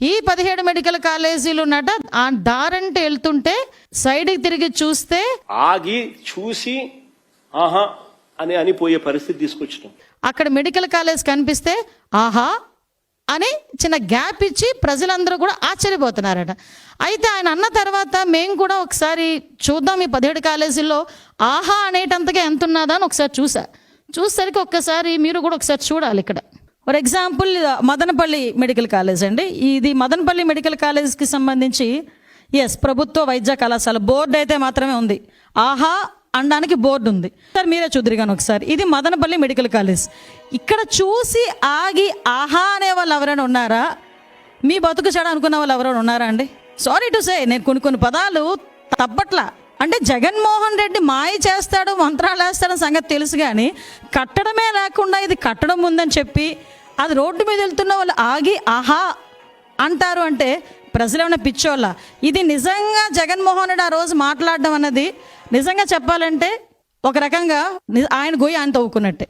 ఈ పదిహేడు మెడికల్ కాలేజీలు ఉన్నట ఆ దారంటే వెళ్తుంటే సైడ్కి తిరిగి చూస్తే ఆగి చూసి ఆహా అని అనిపోయే పరిస్థితి తీసుకొచ్చినాం. అక్కడ మెడికల్ కాలేజ్ కనిపిస్తే ఆహా అని చిన్న గ్యాప్ ఇచ్చి ప్రజలందరూ కూడా ఆశ్చర్యపోతున్నారట. అయితే ఆయన అన్న తర్వాత మేము కూడా ఒకసారి చూద్దాం ఈ పదిహేడు కాలేజీల్లో ఆహా అనేటంతగా ఎంత ఉన్నదా అని ఒకసారి చూసా. చూసేసరికి ఒక్కసారి మీరు కూడా ఒకసారి చూడాలి ఇక్కడ. For example Madanapalle medical college అండి. ఇది మదనపల్లి మెడికల్ కాలేజ్కి సంబంధించి ఎస్ ప్రభుత్వ వైద్య కళాశాల బోర్డు అయితే మాత్రమే ఉంది. ఆహా అనడానికి బోర్డు ఉంది. సార్ మీరే చూద్దరిగాను ఒకసారి. ఇది మదనపల్లి మెడికల్ కాలేజ్ ఇక్కడ చూసి ఆగి ఆహా అనే వాళ్ళు ఎవరైనా ఉన్నారా? మీ బతుకు చెడ అనుకున్న వాళ్ళు ఎవరైనా ఉన్నారా అండి? సారీ టు సే నేను కొన్ని కొన్ని పదాలు తప్పట్లా. అంటే జగన్మోహన్ రెడ్డి మాయ చేస్తాడు మంత్రాలు వేస్తాడని సంగతి తెలుసు కానీ కట్టడమే లేకుండా ఇది కట్టడం ఉందని చెప్పి అది రోడ్డు మీద వెళ్తున్న వాళ్ళు ఆగి ఆహా! అంటారు అంటే ప్రజలు పిచ్చోళ్ళ. ఇది నిజంగా జగన్మోహన్ రెడ్డి ఆ రోజు మాట్లాడడం అన్నది నిజంగా చెప్పాలంటే ఒక రకంగా ఆయన గోయి ఆయన తవ్వుకున్నట్టే.